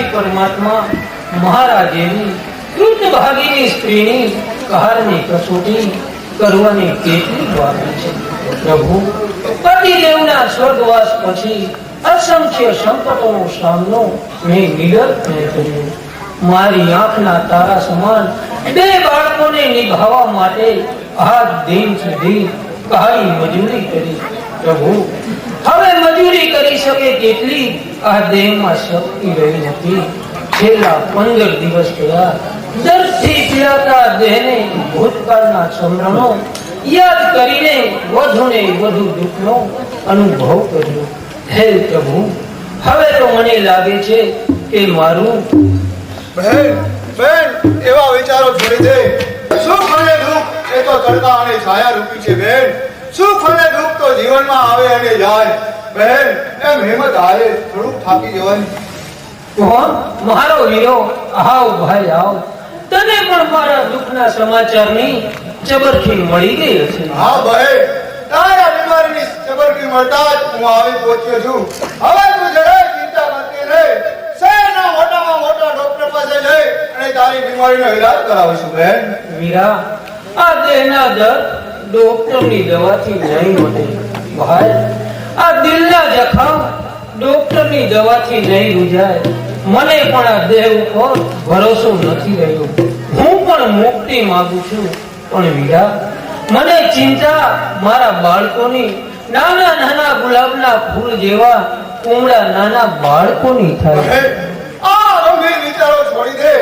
પરમાત્મા મહારાજેની કૃત ભાગીની સ્ત્રીની કહારની કસોટી કરવાની કેટલી વાર છે. પ્રભુ, પતિદેવના સ્વર્ગવાસ પછી અસંખ્ય સંકટોનો સામનો મેં નિરર્થને કર્યો. મારી આંખના તારા સમાન બે બાળકોને નિભાવવા માટે આ દિન સુધી કાળી મજૂરી કરી. પ્રભુ. હવે મજૂરી કરી શકે તેટલી આ દેહમાં શક્તિ રહી નથી. છેલ્લા પંદર દિવસ પહેલા દર્દથી પીડાતા દેહને ભૂતકાળના સમરણો યાદ કરીને વધુ ને વધુ દુઃખનો અનુભવ કર્યો. હે પ્રભુ, હવે તો મને લાગે છે કે મારું બહેન બહેન એવા વિચારો છોડી દે સુખ અને દુઃખ એ તો તડકા અને છાયા રૂપી છે બહેન સુખ અને તો જીવનમાં આવે અને જાય. બહેન એમ હિંમત હારે થોડુંક થાકી જવાની. કોણ મારો વીરો આવ ભાઈ આવ. તને પણ મારા દુઃખના સમાચારની ચબરખી મળી ગઈ હશે. હા ભાઈ તારા બીમારીની ચબરખી મળતા જ હું આવી પહોંચ્યો છું. હવે તું જરાય ચિંતા કરતી રહે. શહેરના મોટામાં મોટા ડોક્ટર પાસે જઈ અને તારી બીમારીનો ઈલાજ કરાવીશું બહેન. વીરા આ દેહના દર્દ ડોક્ટરની દવાથી નહીં મટે ભાઈ આ દિલના જખમ ડોક્ટરની દવાથી નહીં રૂજાય. મને પણ આ દેહ ઉપર ભરોસો નથી રહ્યો. હું પણ મુક્તિ માંગુ છું. પણ વીરા મને ચિંતા મારા બાળકોની નાના નાના ગુલાબના ફૂલ જેવા કુમળા નાના બાળકોની થાય. આ વિચારો છોડી દે.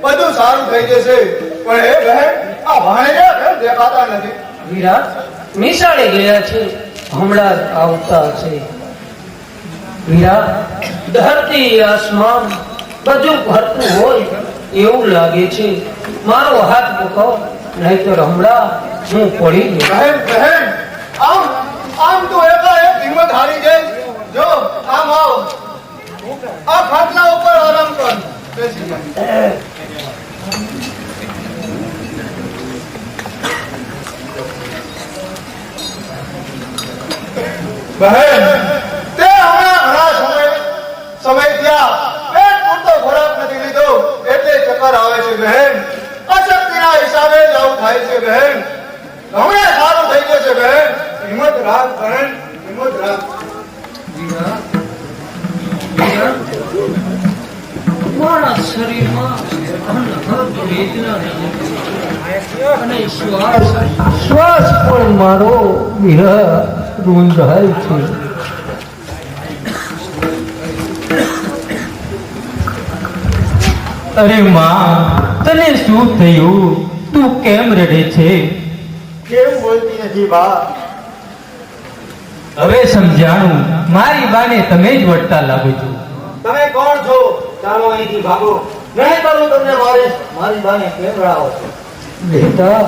બધું સારું થઈ જશે. પણ હે બહેન આ ભાણેજા દેખાતા નથી. વીરા નિશાળે ગયા છે. હમણાં જ આવતા છે. વીરા ધરતી આસમાન બધું ભરતું હોય એવું લાગે છે. મારો હાથ પકડ નહીતર હમણાં હું પડી ગયો. બહેન બહેન આમ આમ તો એકાએક હિંમત હારી જાય જો આમ આવ. આ ખાટલા ઉપર આરામ કર. બેસી બહેન તે હમણાં ઘણા સમય સમય થયા. પેટ પૂરતો ખોરાક નથી લીધો. એટલે ચક્કર આવે છે બહેન. અશક્તિના હિસાબે જ આવું થાય છે બહેન. હમણાં સારું થઈ જશે બહેન. હિંમત રાખ બહેન. હિંમત રાખ. મારા શરીરમાં છે. અને શ્વાસ શ્વાસ પણ મારો વીરા રૂંધાય છે? અરે માં તને શું થયું? તું કેમ રડે છે? કેમ બોલતી નથી બા? હવે સમજાણું. મારી બાને તમે જ વટતા લાગો છો. તમે કોણ છો? ચાલો અહીંથી ભાગો. નહીં કરું તમને મારે. મારી બાને કેમ રડાવો છો? બેટા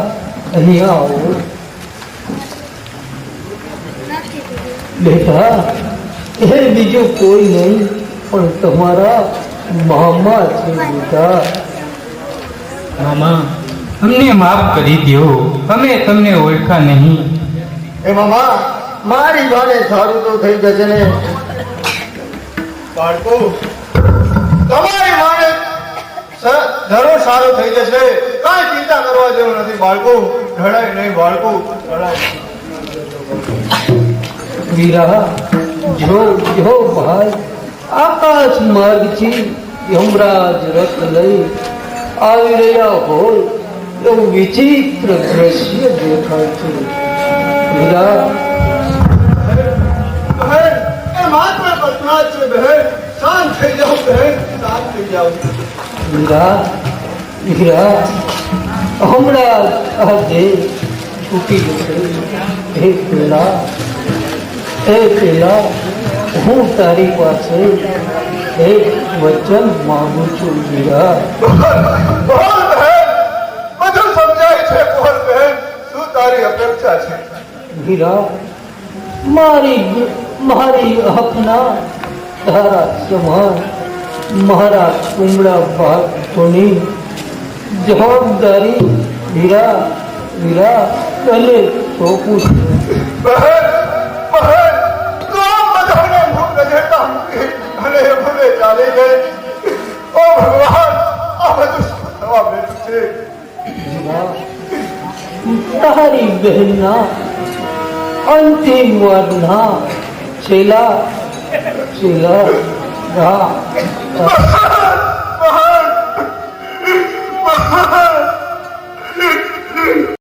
અહીંયા આવો. બેટા એ બીજું કોઈ નહીં પણ તમારા મામા છે બેટા. મામા અમને માફ કરી દો અમે તમને ઓળખા નહીં. એ મામા મારી બાને સારું તો થઈ જશે ને. બાળકો તમારી સ- જરૂર સારું થઈ જશે. કાંઈ ચિંતા કરવા જેવું નથી બાળકો. ઢળાય નહીં બાળકો. ઢળાય વીરા જો જો ભાઈ આકાશ માર્ગથી યમરાજ રથ લઈ આવી રહ્યા હોય એવું વિચિત્ર દ્રશ્ય દેખાય છે હમણાં આ દેહ છૂટી હે પેલા હે પેલા હું તારી પાસે એક વચન માંગુ છું મીરા. બધું સમજાય છે બોલ બહેન. શું તારી અપેક્ષા છે? વીરા મારી મારી હકના તારા સમાન મારા કુમળા બાળકોની જવાબદારી વીરા વીરા તને સોંપું છું. warna Anting warna Sila Sila Ra Ra Mahan Mahan Mahan